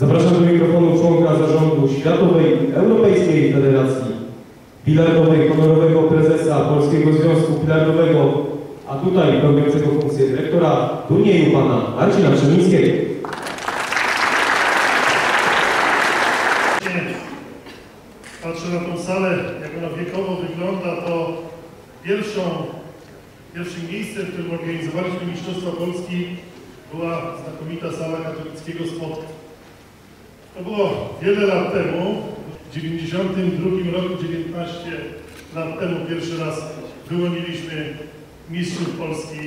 Zapraszam do mikrofonu członka zarządu Światowej Europejskiej Federacji Bilardowej, honorowego prezesa Polskiego Związku Bilardowego, a tutaj pełniącego funkcję dyrektora turnieju pana Marcina Przemińskiego. Patrzę na tą salę, jak ona wiekowo wygląda, to pierwszą, pierwszym miejscem, w którym organizowaliśmy Mistrzostwa Polski była znakomita sala katolickiego sportu. To było wiele lat temu, w 92 roku, 19 lat temu pierwszy raz wyłoniliśmy mistrzów Polski